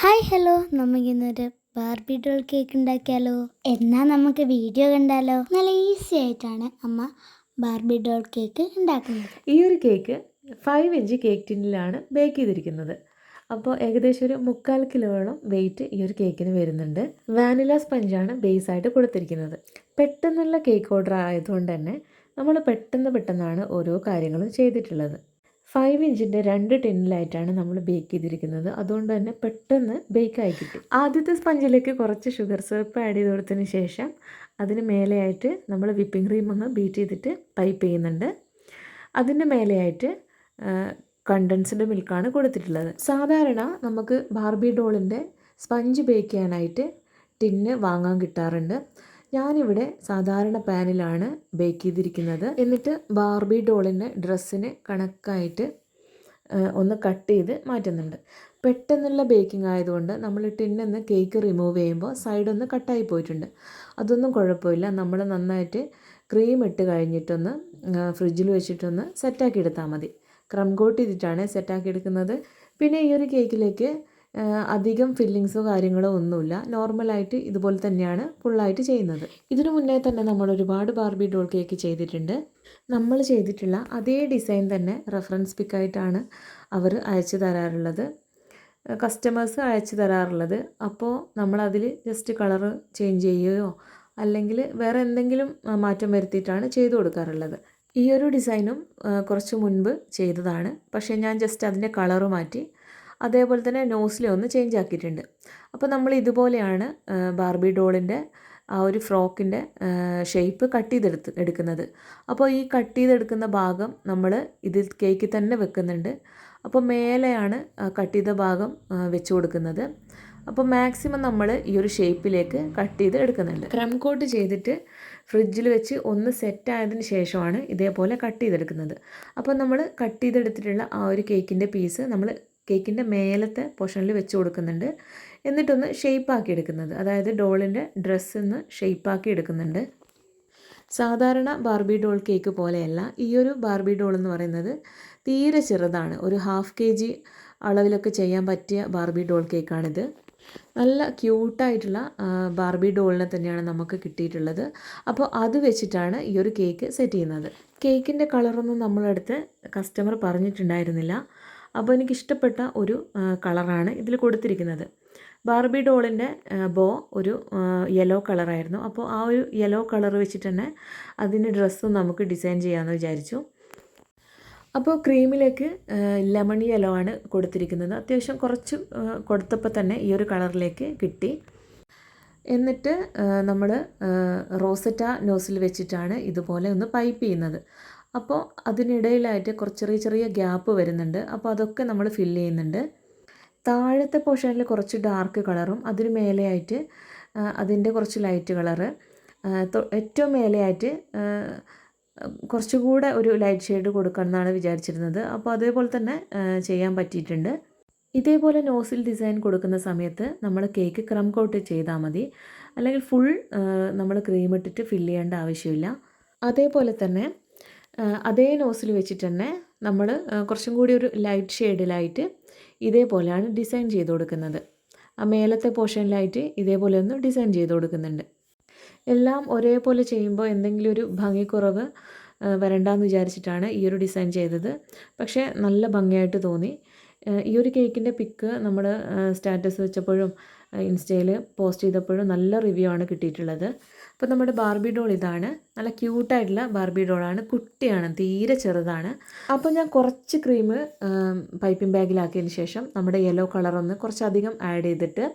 Hi hello. നമുക്കിന്നൊരു Barbie doll cake ഉണ്ടാക്കിയാലോ? എന്നാൽ നമുക്ക് വീഡിയോ കണ്ടാലോ? നല്ല ഈസി ആയിട്ടാണ് അമ്മ ബാർബി ഡോൾ കേക്ക് ഉണ്ടാക്കുന്നത്. ഈ ഒരു കേക്ക് ഫൈവ് ഇഞ്ച് കേക്ക് ടിന്നിലാണ് ബേക്ക് ചെയ്തിരിക്കുന്നത്. അപ്പോൾ ഏകദേശം ഒരു മുക്കാൽ കിലോയോളം വെയിറ്റ് ഈ ഒരു കേക്കിന് വരുന്നുണ്ട്. വാനില സ്പഞ്ചാണ് ബേസായിട്ട് കൊടുത്തിരിക്കുന്നത്. പെട്ടെന്നുള്ള കേക്ക് ഓർഡർ ആയതുകൊണ്ട് തന്നെ നമ്മൾ പെട്ടെന്ന് പെട്ടെന്നാണ് ഓരോ കാര്യങ്ങളും ചെയ്തിട്ടുള്ളത്. ഫൈവ് ഇഞ്ചിന്റെ രണ്ട് ടിന്നിലായിട്ടാണ് നമ്മൾ ബേക്ക് ചെയ്തിരിക്കുന്നത്. അതുകൊണ്ട് തന്നെ പെട്ടെന്ന് ബേക്കായി കിട്ടും. ആദ്യത്തെ സ്പഞ്ചിലേക്ക് കുറച്ച് ഷുഗർ സിറപ്പ് ആഡ് ചെയ്ത് കൊടുത്തതിന് ശേഷം അതിന് മേലെയായിട്ട് നമ്മൾ വിപ്പിംഗ് ക്രീം ഒന്ന് ബീറ്റ് ചെയ്തിട്ട് പൈപ്പ് ചെയ്യുന്നുണ്ട്. അതിന്റെ മേലെയായിട്ട് കണ്ടൻസ്ഡ് മിൽക്കാണ് കൊടുത്തിട്ടുള്ളത്. സാധാരണ നമുക്ക് ബാർബി ഡോളിന്റെ സ്പഞ്ച് ബേക്ക് ചെയ്യാനായിട്ട് ടിന്ന് വാങ്ങാൻ കിട്ടാറുണ്ട്. ഞാനിവിടെ സാധാരണ പാനിലാണ് ബേക്ക് ചെയ്തിരിക്കുന്നത്. എന്നിട്ട് ബാർബി ഡോളിന്റെ ഡ്രസ്സിന് കണക്കായിട്ട് ഒന്ന് കട്ട് ചെയ്ത് മാറ്റുന്നുണ്ട്. പെട്ടെന്നുള്ള ബേക്കിംഗ് ആയതുകൊണ്ട് നമ്മൾ ടിന്നിന്ന് കേക്ക് റിമൂവ് ചെയ്യുമ്പോൾ സൈഡൊന്ന് കട്ടായി പോയിട്ടുണ്ട്. അതൊന്നും കുഴപ്പമില്ല. നമ്മൾ നന്നായിട്ട് ക്രീം ഇട്ട് കഴിഞ്ഞിട്ടൊന്ന് ഫ്രിഡ്ജിൽ വെച്ചിട്ടൊന്ന് സെറ്റാക്കി എടുത്താൽ മതി. ക്രം കോട്ട് ചെയ്തിട്ടാണ് സെറ്റാക്കി എടുക്കുന്നത്. പിന്നെ ഈ ഒരു കേക്കിലേക്ക് അധികം ഫില്ലിങ്സോ കാര്യങ്ങളോ ഒന്നുമില്ല. നോർമലായിട്ട് ഇതുപോലെ തന്നെയാണ് ഫുള്ളായിട്ട് ചെയ്യുന്നത്. ഇതിനു മുന്നേ തന്നെ നമ്മൾ ഒരുപാട് ബാർബി ഡോൾ കേക്ക് ചെയ്തിട്ടുണ്ട്. നമ്മൾ ചെയ്തിട്ടുള്ള അതേ ഡിസൈൻ തന്നെ റെഫറൻസ് പിക്കായിട്ടാണ് അവർ അയച്ചു തരാറുള്ളത്. കസ്റ്റമേഴ്സ് അയച്ചു തരാറുള്ളത്. അപ്പോൾ നമ്മളതിൽ ജസ്റ്റ് കളറ് ചേഞ്ച് ചെയ്യുകയോ അല്ലെങ്കിൽ വേറെ എന്തെങ്കിലും മാറ്റം വരുത്തിയിട്ടാണ് ചെയ്തു കൊടുക്കാറുള്ളത്. ഈ ഒരു ഡിസൈനും കുറച്ച് മുൻപ് ചെയ്തതാണ്. പക്ഷേ ഞാൻ ജസ്റ്റ് അതിന്റെ കളറ് മാറ്റി അതേപോലെ തന്നെ നോസിലെ ഒന്ന് ചേഞ്ച് ആക്കിയിട്ടുണ്ട്. അപ്പോൾ നമ്മൾ ഇതുപോലെയാണ് ബാർബി ഡോളിന്റെ ആ ഒരു ഫ്രോക്കിന്റെ ഷേപ്പ് കട്ട് ചെയ്തെടുത്ത് എടുക്കുന്നത്. അപ്പോൾ ഈ കട്ട് ചെയ്തെടുക്കുന്ന ഭാഗം നമ്മൾ ഇതിൽ കേക്കിൽ തന്നെ വെക്കുന്നുണ്ട്. അപ്പോൾ മേലെയാണ് കട്ട് ചെയ്ത ഭാഗം വെച്ച് കൊടുക്കുന്നത്. അപ്പോൾ മാക്സിമം നമ്മൾ ഈ ഒരു ഷേപ്പിലേക്ക് കട്ട് ചെയ്ത് എടുക്കുന്നുണ്ട്. ക്രം കോട്ട് ചെയ്തിട്ട് ഫ്രിഡ്ജിൽ വെച്ച് ഒന്ന് സെറ്റ് ആയതിന് ശേഷമാണ് ഇതേപോലെ കട്ട് ചെയ്തെടുക്കുന്നത്. അപ്പോൾ നമ്മൾ കട്ട് ചെയ്തെടുത്തിട്ടുള്ള ആ ഒരു കേക്കിന്റെ പീസ് നമ്മൾ കേക്കിന്റെ മേലത്തെ പോർഷനിൽ വെച്ച് കൊടുക്കുന്നുണ്ട്. എന്നിട്ടൊന്ന് ഷെയ്പ്പാക്കി എടുക്കുന്നത്. അതായത് ഡോളിന്റെ ഡ്രസ്സൊന്ന് ഷെയ്പ്പാക്കി എടുക്കുന്നുണ്ട്. സാധാരണ ബാർബി ഡോൾ കേക്ക് പോലെയല്ല. ഈ ഒരു ബാർബി ഡോൾ എന്ന് പറയുന്നത് തീരെ ചെറുതാണ്. ഒരു ഹാഫ് കെ ജി അളവിലൊക്കെ ചെയ്യാൻ പറ്റിയ ബാർബി ഡോൾ കേക്കാണിത്. നല്ല ക്യൂട്ടായിട്ടുള്ള ബാർബി ഡോളിനെ തന്നെയാണ് നമുക്ക് കിട്ടിയിട്ടുള്ളത്. അപ്പോൾ അത് വെച്ചിട്ടാണ് ഈ ഒരു കേക്ക് സെറ്റ് ചെയ്യുന്നത്. കേക്കിന്റെ കളറൊന്നും നമ്മളടുത്ത് കസ്റ്റമർ പറഞ്ഞിട്ടുണ്ടായിരുന്നില്ല. അപ്പോൾ എനിക്ക് ഇഷ്ടപ്പെട്ട ഒരു കളറാണ് ഇതിൽ കൊടുത്തിരിക്കുന്നത്. ബാർബി ഡോളിന്റെ ബോ ഒരു യെല്ലോ കളറായിരുന്നു. അപ്പോൾ ആ ഒരു യെല്ലോ കളർ വെച്ചിട്ട് തന്നെ അതിന്റെ ഡ്രസ്സും നമുക്ക് ഡിസൈൻ ചെയ്യാമെന്ന് വിചാരിച്ചു. അപ്പോൾ ക്രീമിലേക്ക് ലെമൺ യെല്ലോ ആണ് കൊടുത്തിരിക്കുന്നത്. അത്യാവശ്യം കുറച്ച് കൊടുത്തപ്പോൾ തന്നെ ഈ ഒരു കളറിലേക്ക് കിട്ടി. എന്നിട്ട് നമ്മൾ റോസറ്റ നോസിൽ വെച്ചിട്ടാണ് ഇതുപോലെ ഒന്ന് പൈപ്പ് ചെയ്യുന്നത്. അപ്പോൾ അതിനിടയിലായിട്ട് കുറച്ച് ചെറിയ ചെറിയ ഗ്യാപ്പ് വരുന്നുണ്ട്. അപ്പോൾ അതൊക്കെ നമ്മൾ ഫില്ല് ചെയ്യുന്നുണ്ട്. താഴത്തെ പോർഷനിൽ കുറച്ച് ഡാർക്ക് കളറും അതിന് മേലെയായിട്ട് അതിന്റെ കുറച്ച് ലൈറ്റ് കളറ് ഏറ്റവും മേലെയായിട്ട് കുറച്ചുകൂടെ ഒരു ലൈറ്റ് ഷെയ്ഡ് കൊടുക്കണം എന്നാണ് വിചാരിച്ചിരുന്നത്. അപ്പോൾ അതേപോലെ തന്നെ ചെയ്യാൻ പറ്റിയിട്ടുണ്ട്. ഇതേപോലെ നോസിൽ ഡിസൈൻ കൊടുക്കുന്ന സമയത്ത് നമ്മൾ കേക്ക് ക്രം കോട്ട് ചെയ്താൽ മതി. അല്ലെങ്കിൽ ഫുൾ നമ്മൾ ക്രീം ഇട്ടിട്ട് ഫില്ല് ചെയ്യേണ്ട ആവശ്യമില്ല. അതേപോലെ തന്നെ അതേ നോസിൽ വെച്ചിട്ട് തന്നെ നമ്മൾ കുറച്ചും കൂടി ഒരു ലൈറ്റ് ഷെയ്ഡിലായിട്ട് ഇതേപോലെയാണ് ഡിസൈൻ ചെയ്ത് കൊടുക്കുന്നത്. ആ മേലത്തെ പോർഷനിലായിട്ട് ഇതേപോലെ ഒന്ന് ഡിസൈൻ ചെയ്ത് കൊടുക്കുന്നുണ്ട്. എല്ലാം ഒരേപോലെ ചെയ്യുമ്പോൾ എന്തെങ്കിലും ഒരു ഭംഗിക്കുറവ് വരണ്ടെന്ന് വിചാരിച്ചിട്ടാണ് ഈ ഒരു ഡിസൈൻ ചെയ്തത്. പക്ഷേ നല്ല ഭംഗിയായിട്ട് തോന്നി. ഈ ഒരു കേക്കിന്റെ പിക്ക് നമ്മൾ സ്റ്റാറ്റസ് വെച്ചപ്പോഴും ഇൻസ്റ്റയിൽ പോസ്റ്റ് ചെയ്തപ്പോഴും നല്ല റിവ്യൂ ആണ് കിട്ടിയിട്ടുള്ളത്. അപ്പോൾ നമ്മുടെ ബാർബി ഡോൾ ഇതാണ്. നല്ല ക്യൂട്ടായിട്ടുള്ള ബാർബി ഡോളാണ് കുട്ടിയാണ് തീരെ ചെറുതാണ്. അപ്പോൾ ഞാൻ കുറച്ച് ക്രീം പൈപ്പിംഗ് ബാഗിലാക്കിയതിന് ശേഷം നമ്മുടെ യെല്ലോ കളറൊന്ന് കുറച്ചധികം ആഡ് ചെയ്തിട്ട്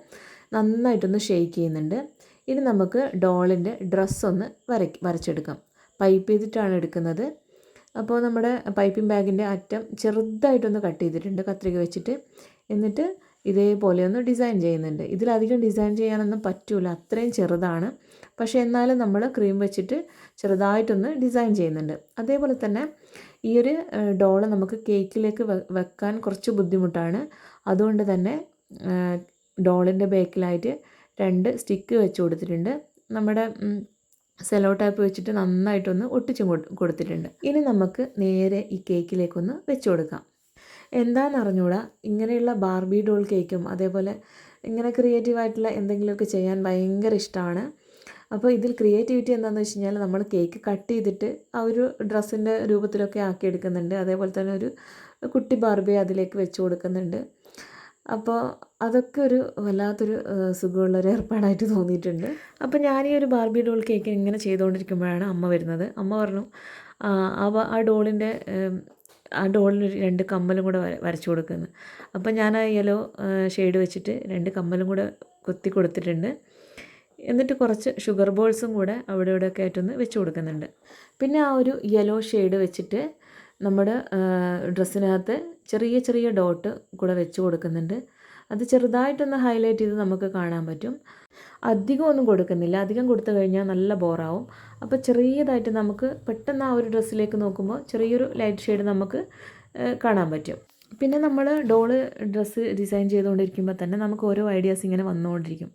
നന്നായിട്ടൊന്ന് ഷെയ്ക്ക് ചെയ്യുന്നുണ്ട്. ഇനി നമുക്ക് ഡോളിന്റെ ഡ്രസ്സൊന്ന് വര വരച്ചെടുക്കാം. പൈപ്പ് ചെയ്തിട്ടാണ് എടുക്കുന്നത്. അപ്പോൾ നമ്മുടെ പൈപ്പിംഗ് ബാഗിന്റെ അറ്റം ചെറുതായിട്ടൊന്ന് കട്ട് ചെയ്തിട്ടുണ്ട്. കത്രിക വെച്ചിട്ട്. എന്നിട്ട് ഇതേപോലെ ഒന്ന് ഡിസൈൻ ചെയ്യുന്നുണ്ട്. ഇതിലധികം ഡിസൈൻ ചെയ്യാനൊന്നും പറ്റില്ല അത്രയും ചെറുതാണ്. പക്ഷേ എന്നാലും നമ്മൾ ക്രീം വെച്ചിട്ട് ചെറുതായിട്ടൊന്ന് ഡിസൈൻ ചെയ്യുന്നുണ്ട്. അതേപോലെ തന്നെ ഈ ഒരു ഡോൾ നമുക്ക് കേക്കിലേക്ക് വെക്കാൻ കുറച്ച് ബുദ്ധിമുട്ടാണ്. അതുകൊണ്ട് തന്നെ ഡോളിന്റെ ബേക്കിലായിട്ട് രണ്ട് സ്റ്റിക്ക് വെച്ച് കൊടുത്തിട്ടുണ്ട്. നമ്മുടെ സെലോ ടൈപ്പ് വെച്ചിട്ട് നന്നായിട്ടൊന്ന് ഒട്ടിച്ചും കൊടുത്തിട്ടുണ്ട്. ഇനി നമുക്ക് നേരെ ഈ കേക്കിലേക്കൊന്ന് വെച്ച് കൊടുക്കാം. എന്താണെന്ന് അറിഞ്ഞൂടാ ഇങ്ങനെയുള്ള ബാർബി ഡോൾ കേക്കും അതേപോലെ ഇങ്ങനെ ക്രിയേറ്റീവായിട്ടുള്ള എന്തെങ്കിലുമൊക്കെ ചെയ്യാൻ ഭയങ്കര ഇഷ്ടമാണ് അപ്പോൾ ഇതിൽ ക്രിയേറ്റിവിറ്റി എന്താണെന്ന് വെച്ച് കഴിഞ്ഞാൽ നമ്മൾ കേക്ക് കട്ട് ചെയ്തിട്ട് ആ ഒരു ഡ്രസ്സിന്റെ രൂപത്തിലൊക്കെ ആക്കി എടുക്കുന്നുണ്ട്. അതേപോലെ തന്നെ ഒരു കുട്ടി ബാർബി അതിലേക്ക് വെച്ച് കൊടുക്കുന്നുണ്ട്. അപ്പോൾ അതൊക്കെ ഒരു വല്ലാത്തൊരു സുഖമുള്ളൊരു ഏർപ്പാടായിട്ട് തോന്നിയിട്ടുണ്ട്. അപ്പോൾ ഞാൻ ഈ ഒരു ബാർബി ഡോൾ കേക്ക് ഇങ്ങനെ ചെയ്തുകൊണ്ടിരിക്കുമ്പോഴാണ് അമ്മ വരുന്നത്. അമ്മ പറഞ്ഞു "ആ, ആ ഡോളിന്റെ ആ ഡോളിന് രണ്ട് കമ്മലും കൂടെ വര- വരച്ചു കൊടുക്കുന്നു. അപ്പോൾ ഞാൻ ആ യെല്ലോ ഷെയ്ഡ് വെച്ചിട്ട് രണ്ട് കമ്മലും കൂടെ കുത്തി കൊടുത്തിട്ടുണ്ട്. എന്നിട്ട് കുറച്ച് ഷുഗർ ബോൾസും കൂടെ അവിടെ ഇവിടെ ഒക്കെ ആയിട്ടൊന്ന് വെച്ച് കൊടുക്കുന്നുണ്ട്. പിന്നെ ആ ഒരു യെല്ലോ ഷെയ്ഡ് വെച്ചിട്ട് നമ്മുടെ ഡ്രസ്സിനകത്ത് ചെറിയ ചെറിയ ഡോട്ട് കൂടെ വെച്ച് കൊടുക്കുന്നുണ്ട്. അത് ചെറുതായിട്ടൊന്ന് ഹൈലൈറ്റ് ചെയ്ത് നമുക്ക് കാണാൻ പറ്റും. അധികം ഒന്നും കൊടുക്കുന്നില്ല. അധികം കൊടുത്തു കഴിഞ്ഞാൽ നല്ല ബോറാവും അപ്പോൾ ചെറിയതായിട്ട് നമുക്ക് പെട്ടെന്ന് ആ ഒരു ഡ്രസ്സിലേക്ക് നോക്കുമ്പോൾ ചെറിയൊരു ലൈറ്റ് ഷെയ്ഡ് നമുക്ക് കാണാൻ പറ്റും. പിന്നെ നമ്മൾ ഡോൾ ഡ്രസ്സ് ഡിസൈൻ ചെയ്തുകൊണ്ടിരിക്കുമ്പോൾ തന്നെ നമുക്ക് ഓരോ ഐഡിയാസ് ഇങ്ങനെ വന്നുകൊണ്ടിരിക്കും.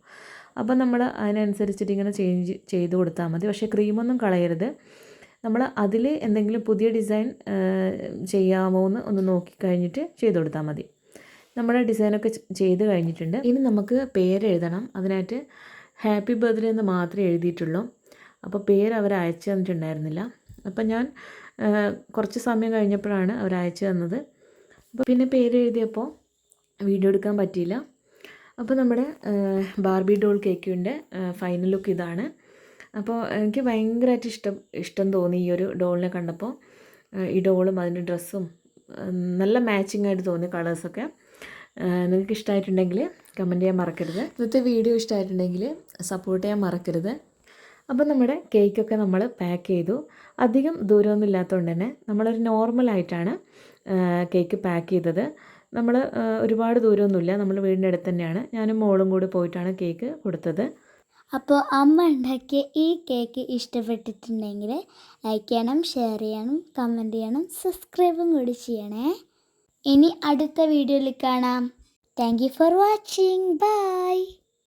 അപ്പോൾ നമ്മൾ അതിനനുസരിച്ചിട്ട് ഇങ്ങനെ ചേഞ്ച് ചെയ്ത് കൊടുത്താൽ മതി. പക്ഷേ ക്രീമൊന്നും കളയരുത്. നമ്മൾ അതിൽ എന്തെങ്കിലും പുതിയ ഡിസൈൻ ചെയ്യാമോ എന്ന് ഒന്ന് നോക്കിക്കഴിഞ്ഞിട്ട് ചെയ്ത് കൊടുത്താൽ മതി. നമ്മുടെ ഡിസൈനൊക്കെ ചെയ്ത് കഴിഞ്ഞിട്ടുണ്ട്. ഇനി നമുക്ക് പേര് എഴുതണം. അതിനായിട്ട് ഹാപ്പി ബർത്ത്ഡേ എന്ന് മാത്രമേ എഴുതിയിട്ടുള്ളൂ. അപ്പോൾ പേര് അവർ അയച്ചു തന്നിട്ടുണ്ടായിരുന്നില്ല. അപ്പം ഞാൻ കുറച്ച് സമയം കഴിഞ്ഞപ്പോഴാണ് അവർ അയച്ചു തന്നത്. അപ്പോൾ പിന്നെ പേര് എഴുതിയപ്പോൾ വീഡിയോ എടുക്കാൻ പറ്റിയില്ല. അപ്പോൾ നമ്മുടെ ബാർബി ഡോൾ കേക്കിന്റെ ഫൈനൽ ലുക്ക് ഇതാണ്. അപ്പോൾ എനിക്ക് ഭയങ്കരമായിട്ട് ഇഷ്ടം ഇഷ്ടം തോന്നി ഈ ഒരു ഡോളിനെ കണ്ടപ്പോൾ ഈ ഡോളും അതിന്റെ ഡ്രസ്സും നല്ല മാച്ചിങ് ആയിട്ട് തോന്നി കളേഴ്സൊക്കെ നിങ്ങൾക്ക് ഇഷ്ടമായിട്ടുണ്ടെങ്കിൽ കമന്റ് ചെയ്യാൻ മറക്കരുത്. ഇന്നത്തെ വീഡിയോ ഇഷ്ടമായിട്ടുണ്ടെങ്കിൽ സപ്പോർട്ട് ചെയ്യാൻ മറക്കരുത്. അപ്പോൾ നമ്മുടെ കേക്കൊക്കെ നമ്മൾ പാക്ക് ചെയ്തു. അധികം ദൂരമൊന്നും ഇല്ലാത്തതുകൊണ്ട് തന്നെ നമ്മളൊരു നോർമലായിട്ടാണ് കേക്ക് പാക്ക് ചെയ്തത്. നമ്മൾ ഒരുപാട് ദൂരമൊന്നുമില്ല. നമ്മൾ വീടിന്റെ അടുത്ത് തന്നെയാണ്. ഞാനും മോളും കൂടി പോയിട്ടാണ് കേക്ക് കൊടുത്തത്. അപ്പോൾ അമ്മ ഉണ്ടാക്കിയ ഈ കേക്ക് ഇഷ്ടപ്പെട്ടിട്ടുണ്ടെങ്കിൽ ലൈക്ക് ചെയ്യണം ഷെയർ ചെയ്യണം കമന്റ് ചെയ്യണം സബ്സ്ക്രൈബും കൂടി ചെയ്യണേ. ഇനി അടുത്ത വീഡിയോയിൽ കാണാം. Thank for watching bye